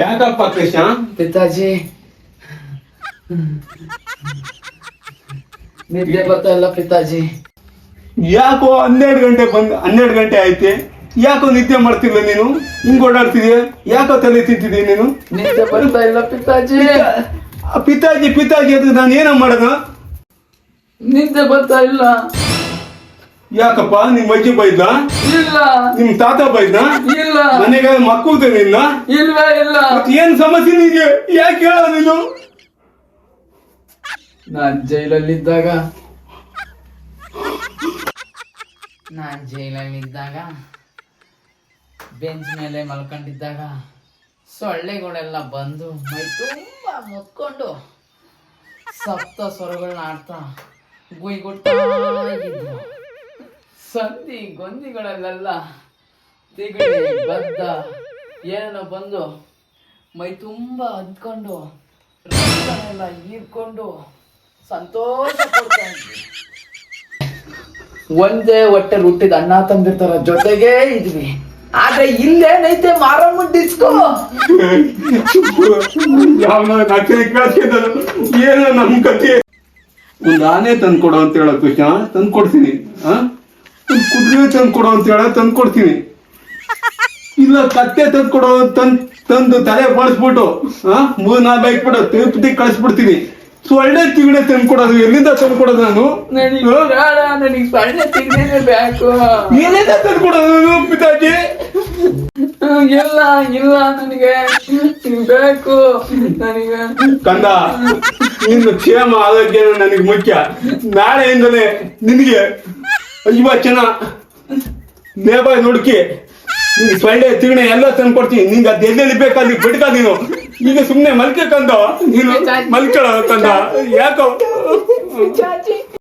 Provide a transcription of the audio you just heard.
ಯಾಕಪ್ಪ ಕೃಷ್ಣ? ಪಿತಾಜಿ. ನಿದ್ದೆ ಬರ್ತಾ ಇಲ್ಲ ಪಿತಾಜಿ. ಯಾಕೋ ಹನ್ನೆರಡು ಗಂಟೆ ಬಂದ್ ಹನ್ನೆರಡು ಗಂಟೆ ಐತೆ ಯಾಕೋ ನಿದ್ದೆ ಮಾಡ್ತಿಲ್ಲ ನೀನು? ಹಿಂಗ್ ಓಡಾಡ್ತಿದ್ಯಾ? ಯಾಕೋ ತಲೆ ತಿಂತಿದ್ಯಾ ನೀನು? ನಿದ್ದೆ ಬರ್ತಾ ಇಲ್ಲ ಪಿತಾಜಿ. ಆ ಪಿತಾಜಿ ಪಿತಾಜಿ ಅದಕ್ಕೆ ನಾನು ಏನೋ ಮಾಡೋದು? ನಿದ್ದೆ ಬರ್ತಾ ಇಲ್ಲ. ಯಾಕಪ್ಪ ನಿಮ್ ಅಜ್ಜಿ ಬೈದ ಇಲ್ಲ. ನಿಮ್ ತಾತ ಬೈದ ಇಲ್ಲ. ನನಗೆ ಮಕ್ಕಳು ನಿನ್ನ? ಇಲ್ಲ ಇಲ್ಲ. ಏನ್ ಸಮಸ್ಯೆ ನಿಮಗೆ ಯಾಕೆ ಹೇಳ ನೀನು? ನಾನ್ ಜೈಲಲ್ಲಿದ್ದಾಗ. ನಾನ್ ಜೈಲಲ್ಲಿದ್ದಾಗ. ಬೆಂಚ್ ಮೇಲೆ ಮಲ್ಕೊಂಡಿದ್ದಾಗ. ಸೊಳ್ಳೆಗಳೆಲ್ಲ ಬಂದು ಮೈ ತುಂಬ ಮುತ್ಕೊಂಡು ಸಪ್ತ ಸ್ವರಗಳನ್ನ ಆಡ್ತಾ ಇದ್ವು. ಸಂಧಿ ಗೊಂದಿಗಳಲ್ಲೆಲ್ಲ ತಿಗಡಿ ಬದ್ದ ಏನೋ ಬಂದು ಮೈ ತುಂಬ ಅಂದ್ಕೊಂಡು ರಕ್ತನೆಲ್ಲ ಹೀರ್ಕೊಂಡು ಸಂತೋಷ ಒಂದೇ ಹೊಟ್ಟೆ ಹುಟ್ಟಿದ ಅಣ್ಣ ತಂದಿರ್ತಾರ, ಜೊತೆಗೇ ಇದ್ವಿ. ಆದ್ರೆ ಇಲ್ಲೇನೈತೆ ಮಾರಮ್ಮ ಡಿಸ್ಕೋ ಏನು ನಮ್ ಕತೆ ಒಂದ್ ಆನೆ ತಂದ್ಕೊಡು ಅಂತ ಹೇಳ ಕೃಷ್ಣ ತಂದ್ಕೊಡ್ತೀನಿ. ಆ? ಒಂದ್ ಕುದುರೆ ತಂದ್ಕೊಡು ಅಂತ ಹೇಳ ತಂದ್ಕೊಡ್ತೀನಿ. ಇಲ್ಲ ಕತ್ತೆ ತಂದ್ಕೊಡು ತಂದ್ ತಂದು ತಲೆ ಬಳಸ್ಬಿಟ್ಟು ಆ? ಮೂರ್ ನಾಲ್ಕು ಬೈಕ್ ಬಿಡು ತಿರುಪತಿ ಕಳಿಸ್ಬಿಡ್ತೀನಿ. ಸೊಳ್ಳೆ ತಿಗಡೆ ತಂದ್ಕೊಡೋದು. ಎಲ್ಲಿಂದ ತಂದ್ಕೊಡೋದು ನಾನು? ಸೊಳ್ಳೆ ತಿಂಡಿನೇ ಬೇಕು. ಎಲ್ಲಿಂದ ತಂದ್ಕೊಡೋದು ಪಿತಾಜಿ? ಇಲ್ಲ ಇಲ್ಲ ನನಗೆ. ಬೇಕು ನನಗೆ. ಕಂದ ನಿನ್ನ ಕ್ಷೇಮ ಆರೋಗ್ಯ ನನಗೆ ಮುಖ್ಯ. ನಾಳೆಯಿಂದಲೇ ನಿನಗೆ ಐವತ್ತು ಜನ ನೇಬಾಯ್ ನುಡುಕಿ ನಿನ್ ಸೊಳ್ಳೆ ತಿಗಣೆ ಎಲ್ಲ ತಂದು ಕೊಡ್ತೀನಿ. ನಿಂಗೆ ಅದು ಎಲ್ಲೆಲ್ಲಿ ಬೇಕಾದ್ರೆ ಬಿಡ್ಕ ನೀನು. ಈಗ ಸುಮ್ಮನೆ ಮಲ್ಕೆ ಕಂದ ನೀನು ಮಲ್ಕೊಳ ಕಂದ. ಯಾಕೋ? ಚಾಚಿ.